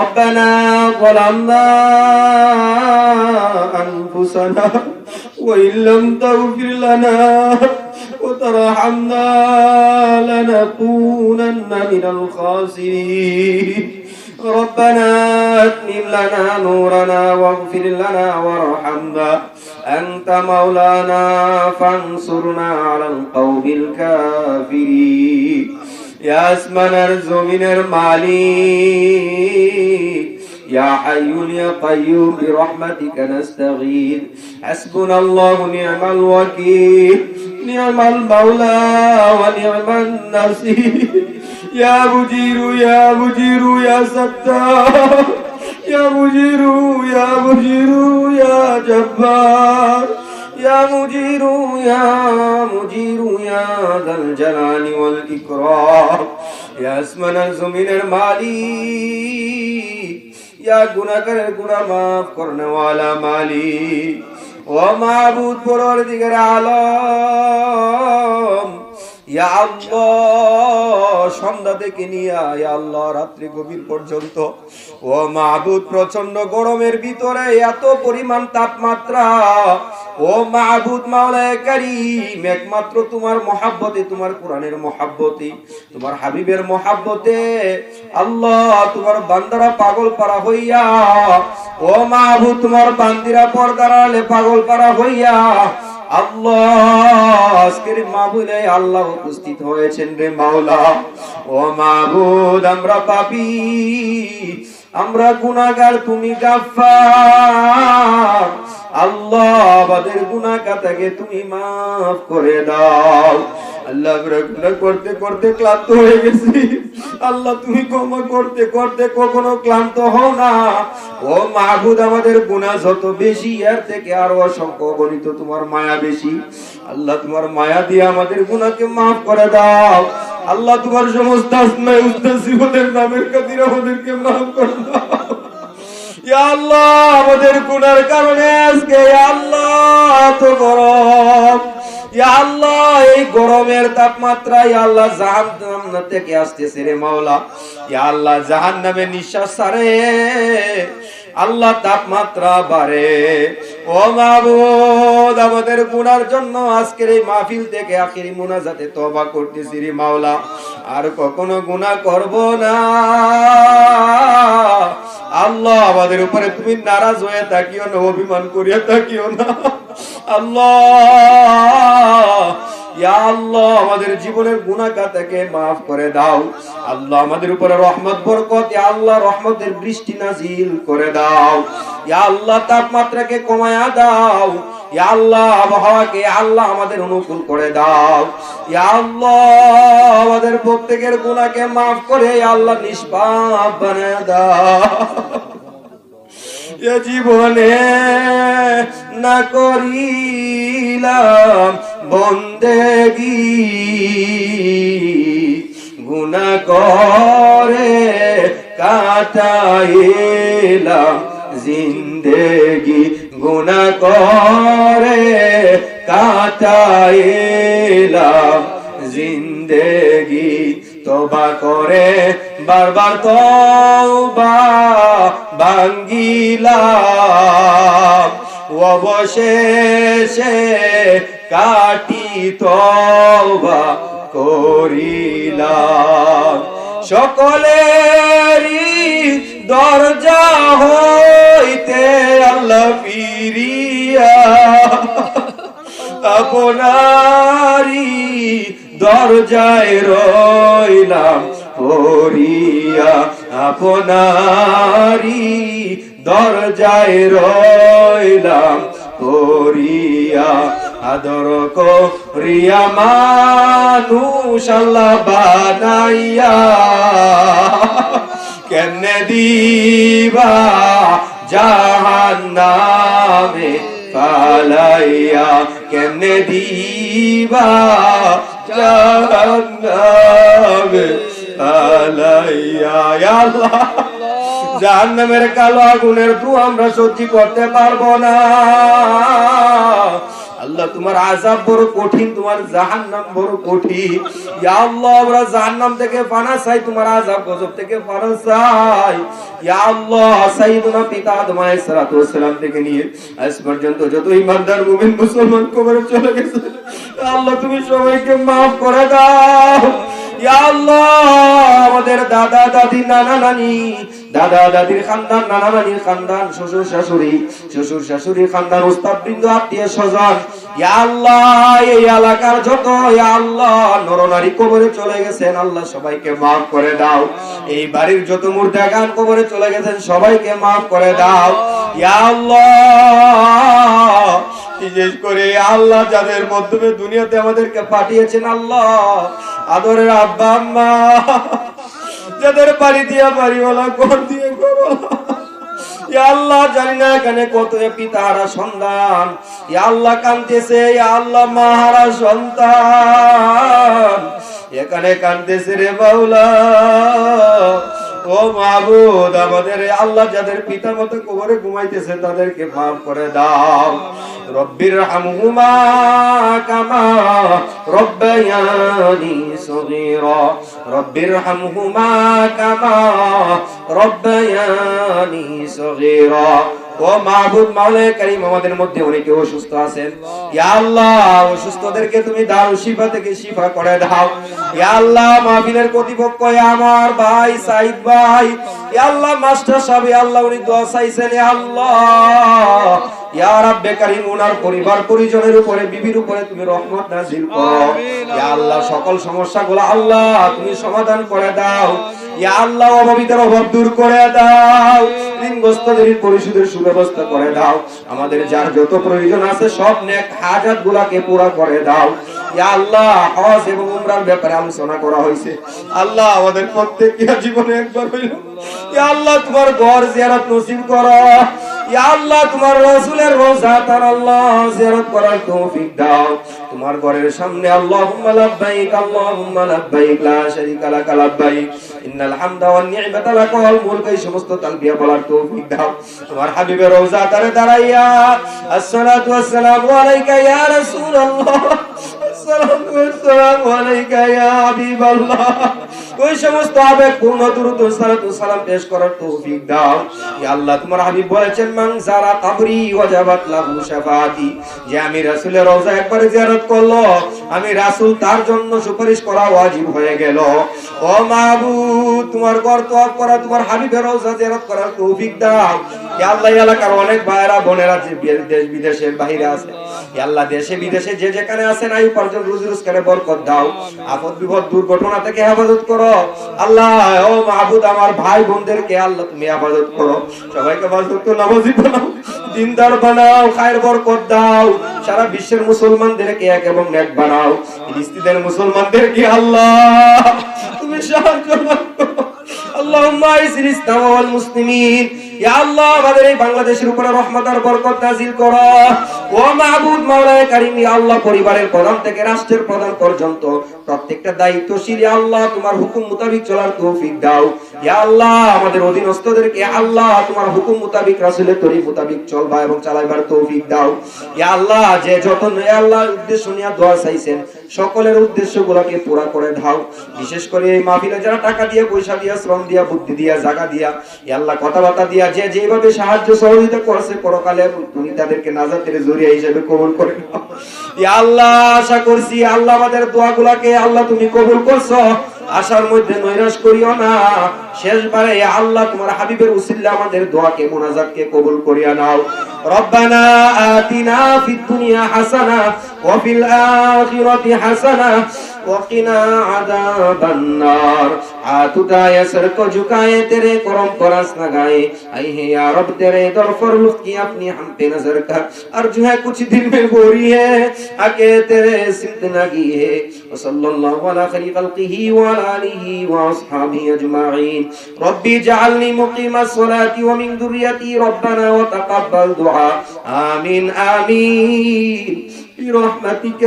ربنا ظلمنا أنفسنا وإن لم تغفر لنا وترحمنا لنكونن من الخاسرين. ربنا اتمم لنا نورنا واغفر لنا وارحمنا. أنت مولانا فانصرنا على القوم الكافرين. يا اسمنا زمن المالك يا حي يا قيوم برحمتك نستغيث. حسبنا الله نعم الوكيل. نعم المولى ونعم النصير. يا مجير يا مجير يا ستار. يا مجير يا مجير يا جبار. يا مجير يا مجير يا ذا الجلال والإكرام يا اسم من المالي يا گناہ کر گناہ معاف کرنے والا مالی او معبود پرور دیگر عالم ইয়া আল্লাহ, সন্ধ্যা থেকে নিয়ে ইয়া আল্লাহ, রাত্রি গভীর পর্যন্ত। ও মাহবুদ প্রচণ্ড গরমের ভিতরে এত পরিমাণ তাপমাত্রা। ও মাহবুদ মাওলায় কারীম, একমাত্র তোমার মহাব্বতে, তোমার কোরআনের মহাব্বতে, তোমার হাবিবের মহাব্বতে। আল্লাহ, তোমার বান্দারা পাগল পারা হইয়া, ও মাহবুদ, তোমার বান্দিরা পর্দার আলে পাগল পারা হইয়া আল্লাহ, আজকের মাহবুলে আল্লাহ উপস্থিত হয়েছেন রে মাওলা। ও মাহবুদ আমরা পাপি, আমরা গুনাহগার, তুমি গাফফার। আল্লাহ, আমাদের কাতাকে তুমি মাফ করে দাও। আল্লাহ করতে করতে ক্লান্ত হয়ে গেছি। আল্লাহ, তুমি ক্ষমা করতে করতে কখনো ক্লান্ত হও না। ও মাহবুদ আমাদের গুনাহ যত বেশি, এর থেকে আরও অসংখ্য গণিত তোমার মায়া বেশি। আল্লাহ, তোমার মায়া দিয়ে আমাদের গুণাকে মাফ করে দাও। আল্লাহ, তোমার সমস্ত আসমায় উস্তাসিবদের নামের খাতির আমাদেরকে মাফ করে দাও। আল্লাহ, আমাদের গুনার কারণে আজকে আল্লাহ গরম। ইয়া আল্লাহ এই গরমের তাপমাত্রা আল্লাহ জাহান্নাম থেকে আসতেছে রে মাওলা। আল্লাহ জাহান্নামে নিঃশ্বাস ছাড়ে। আল্লাহ তাপমাত্রা বাড়ে। ও মাবুদ আমাদের গুনার জন্য আজকের এই মাহফিল থেকে আখিরি মুনাজাতে তওবা করতেছি রে মাওলা। আর কখনো গুনাহ করব না। আল্লাহ আমাদের উপরে তুমি নারাজ হয়ে থাকিও না, অভিমান করিয়া থাকিও না। আল্লাহ আল্লাহ, আমাদের জীবনের থেকে মাফ করে দাও। আল্লাহ, আমাদের উপরে রহমত, বরকত। আল্লাহ, রহমতের বৃষ্টি নাজিল করে দাও। ইয়া আল্লাহ, তাপমাত্রাকে কমায়া দাও। ইয়া আল্লাহ, আবহাওয়াকে আল্লাহ, আমাদের অনুকূল করে দাও। আল্লাহ, আমাদের প্রত্যেকের গুনাহকে মাফ করে আল্লাহ, নিষ্পাপ বানায় দাও। জীবনে না করিলাম। বন্দেগি। গুনা করে কাটাইলাম জিন্দেগি। গুনা করে কাটাইলাম জিন্দেগি। তোবা করে বারবার তোবা ভাঙ্গিলাম। অবশেষে কাটি তোবা করিলাম। সকলেরই দরজা হইতে আল্লাহ ফিরিয়া আপনারি দরজায় রইলাম। পড়িয়া আপনারি দরজায় রইলাম পড়িয়া আদর করিয়া মানুষ আল্লাহ বানাইয়া, কেমনে দিবা জাহান্নামে পালাইয়া কেমনে দিবা জাহান্নামে পালাইয়া জাহান্নামের কালো আগুনের ধু আমরা সহ্য করতে পারব না। আল্লাহ, তোমার আজাব বড় কঠিন, তোমার জাহান্নাম বড় কঠিন। আল্লাহ থেকে পানা চাই, তোমার আজাব গজব থেকে পানা আল্লাহ পিতা নিয়ে যত চলে আল্লাহ, তুমি সবাইকে maaf করে দাও। আমাদের দাদা, দাদি, নানা, নানি। দাদা, দাদির খানদান, নানা, নানির খানদান, শ্বশুর, শাশুড়ি, শ্বশুর, শাশুড়ির খানদান উস্তাদ বৃন্দ আত্মীয় স্বজন। আল্লাহ, এই এলাকার যত আল্লাহ, নরনারী কবরে চলে গেছেন, আল্লাহ সবাইকে maaf করে দাও। এই বাড়ির যত মুর্দা গান কবরে চলে গেছেন, সবাইকে maaf করে দাও। আল্লাহ বিশেষ করে আল্লাহ যাদের মাধ্যমে দুনিয়াতে আমাদেরকে পাঠিয়েছেন আল্লাহ, আদরের আব্বা, আম্মা, যাদের বাড়ি দিয়া বাড়িওয়ালা, ঘর দিয়ে আল্লাহ, জানি না এখানে কত পিতাহারা সন্তান। আল্লাহ কান্দেছে আল্লাহ মাহারা সন্তান। এখানে কান্দেছে রে বাউলা ও মাহবুদ, আমাদের আল্লাহ যাদের পিতা মতো কবরে ঘুমাইতেছে, তাদেরকে মাফ করে দাও। রব্বির হামহুমা কামা রব্বায়ানি সগীরা। রব্বির হামহুমা কামা রব্বায়ানি সগীরা। ও মাহবুব মাওলানা কারীম আমাদের মধ্যে অনেকে অসুস্থ আছেন? ইয়া আল্লাহ অসুস্থদেরকে তুমি দাও শিফা থেকে শিফা করে দাও। ইয়া আল্লাহ মাহফিলের কর্তৃপক্ষ আমার ভাই সাইদ ভাই। ইয়া আল্লাহ মাস্টার সাহেব ইয়া আল্লাহ উনি দোয়া চাইছেন ইয়া আল্লাহ। ইয়া রাব্বে কারীম ওনার পরিবার পরিজনের উপরে বিবির উপরে তুমি রহমত নাযিল করো। ইয়া আল্লাহ সকল সমস্যাগুলো আল্লাহ তুমি সমাধান করে দাও। ইয়া আল্লাহ অভাবীদের অভাব দূর করে দাও। ঋণগ্রস্তদের পরিশোধের সুব্যবস্থা করে দাও। আমাদের যার যত প্রয়োজন আছে সব নেক হাজাত গুলাকে পুরা করে দাও। ইয়া আল্লাহ হজ এবং উমরার ব্যাপারে আলোচনা করা হয়েছে। আল্লাহ আমাদের প্রত্যেককে জীবনে একবার হইল। ইয়া আল্লাহ তোমার ঘর জিয়ারত নসিব করো। আল্লাহ, তোমার রাসূলের রোজা তার আল্লাহ ঘরের সামনে আল্লাহুম্মা লাব্বাইক আল্লাহুম্মা লাব্বাইক, লা শারীকা লাক লাব্বাইক। ইন্নাল হামদা ওয়ান নি'মাতা লাক ওয়াল সমস্ত তালবিয়া বলার তৌফিক দাও। তোমার হাবিবের রোজা তারে দাঁড়াইয়া, আসসালাতু আমি রওজা একবার জিয়ারত করল, আমি রাসূল তার জন্য সুপারিশ করা ওয়াজিব হয়ে গেল। ও মাহবুব, তোমার ঘর তওয়াফ করা, তোমার হাবিবের রওজা জিয়ারত করার তৌফিক দাও। আল্লাহ এলাকার অনেক ভাইরা বোনেরা দেশ বিদেশের বাইরে আছে আল্লাহ, দেশে, বিদেশে যে যেখানে আছেন আই উপার্জন রুজি রোজগারে বরকত দাও। আপদ বিপদ, দুর্ঘটনা থেকে হেফাজত করো। আল্লাহ, ও মাহবুদ আমার ভাই বোনদেরকে আল্লাহ, তুমি হেফাজত করো। সবাইকে হেফাজত নামাজি বানাও। দিনদার বানাও, খায়ের বরকত দাও। সারা বিশ্বের মুসলমানদেরকে এক এবং নেক বানাও। ফিলিস্তিনের মুসলমানদেরকে আল্লাহ, তুমি সাহায্য করো। আল্লাহুম্মা আমাদের অধীনস্থদেরকে আল্লাহ, তোমার হুকুম মোতাবেক, রাসূলের তরিক মোতাবেক চলবা এবং চালাইবার তৌফিক দাও। ইয়া আল্লাহ, যে যত আল্লাহ, উদ্দেশ্য নিয়ে দোয়া চাইছেন সকলের উদ্দেশ্যগুলোকে পুরা করে ঢাও। বিশেষ করে এই মাহফিলে যারা টাকা দিয়ে, পয়সা দিয়া, শ্রম দিয়া, বুদ্ধি দিয়া জায়গা দিয়া আল্লাহ কথাবার্তা দিয়া যে যেভাবে সাহায্য সহযোগিতা করেছে, পরকালে তুমি তাদেরকে নাজাতের জরিয়া হিসেবে কবুল করে নাও। আল্লাহ আশা করছি, আল্লাহ আমাদের দোয়া গুলাকে আল্লাহ তুমি কবুল করছ। আশার মধ্যে নৈরাশ করিও না। শেষবারে আল্লাহ, তোমার হাবিবের উসিল্লা আমাদের দোয়াকে, মোনাজাতকে কবুল করিয়া নাও। রব্বানা আতিনা ফিদ দুনিয়া হাসানা ওয়া ফিল আখিরাতি হাসানা وقنا عذاب النار آتودا يسر کو جھکائے تیرے کرم پر آس لگائے آئی ہے یا رب تیرے در پر لطف کی اپنی ہم پہ نظر کا ارجو ہے کچھ دل میں گوری ہے آکے تیرے سمت لگی ہے وصلی اللہ علی خلیق القہی وعلا آلہ واصحابہ اجمعین ربی جعلنی مقیم الصلاة ومن ذریتی ربنا وتقبل دعا آمین آمین برحمتك